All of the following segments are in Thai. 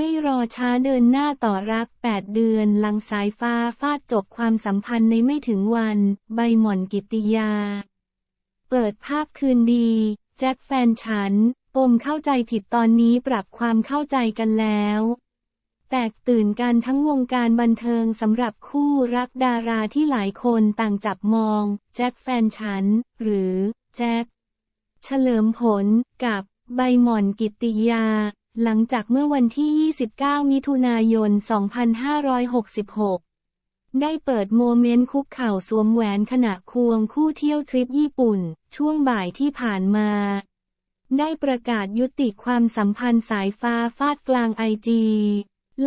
ไม่รอช้าเดินหน้าต่อรัก 8 เดือน หลังสายฟ้าฟาดจบความสัมพันธ์ในไม่ถึงวัน ใบหม่อนกิติยา เปิดภาพคืนดี แจ็คแฟนฉัน ปมเข้าใจผิดตอนนี้ปรับความเข้าใจกันแล้ว แตกตื่นกันทั้งวงการบันเทิงสำหรับคู่รักดาราที่หลายคนต่างจับมอง แจ็คแฟนฉัน หรือ แจ็คเฉลิมผลกับใบหม่อนกิติยา หลังจากเมื่อวันที่ 29 มิถุนายน 2566 ได้เปิดโมเมนต์คุกเข่าสวมแหวนขณะควงคู่เที่ยวทริปญี่ปุ่น ช่วงบ่ายที่ผ่านมา ได้ประกาศยุติความสัมพันธ์สายฟ้าฟาดกลางไอจี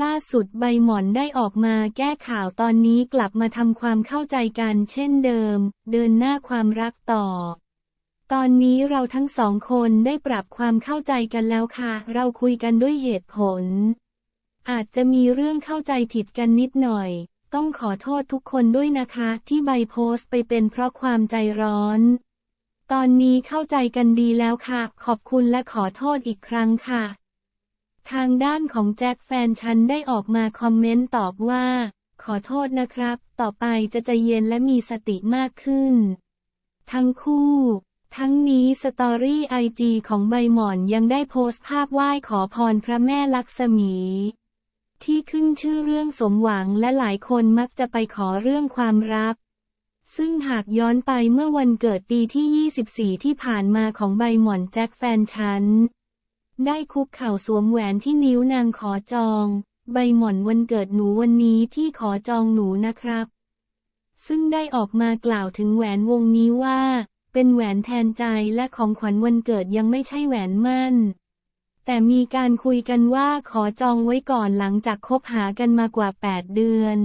ล่าสุดใบหมอนได้ออกมาแก้ข่าวตอนนี้กลับมาทำความเข้าใจกันเช่นเดิม เดินหน้าความรักต่อ ตอนนี้เราทั้งสองคนได้ปรับความเข้าใจกันแล้วค่ะ เราคุยกันด้วยเหตุผล อาจจะมีเรื่องเข้าใจผิดกันนิดหน่อย ต้องขอโทษทุกคนด้วยนะคะ ที่ใบโพสต์ไปเป็นเพราะความใจร้อน ตอนนี้เข้าใจกันดีแล้วค่ะ ขอบคุณและขอโทษอีกครั้งค่ะ ทางด้านของแจ็คแฟนฉันได้ออกมาคอมเมนต์ตอบว่า ขอโทษนะครับ ต่อไปจะใจเย็นและมีสติมากขึ้น ทั้งคู่ ทั้งนี้สตอรี่ไอจีของใบหมอนยังได้โพสต์ภาพไหว้ขอพรพระแม่ลักษมี ที่ขึ้นชื่อเรื่องสมหวังและหลายคนมักจะไปขอเรื่องความรัก ซึ่งหากย้อนไปเมื่อวันเกิดปีที่ 24 ที่ผ่านมาของใบหมอนแจ็คแฟนฉัน ได้คุกเข่าสวมแหวนที่นิ้วนางขอจอง ใบหม่อนวันเกิดหนูวันนี้ที่ขอจองหนูนะครับ ซึ่งได้ออกมากล่าวถึงแหวนวงนี้ว่า เป็นแหวนแทนใจและของขวัญวันเกิดยังไม่ใช่แหวนมั่น แต่มีการคุยกันว่าขอจองไว้ก่อนหลังจากคบหากันมากว่า 8 เดือน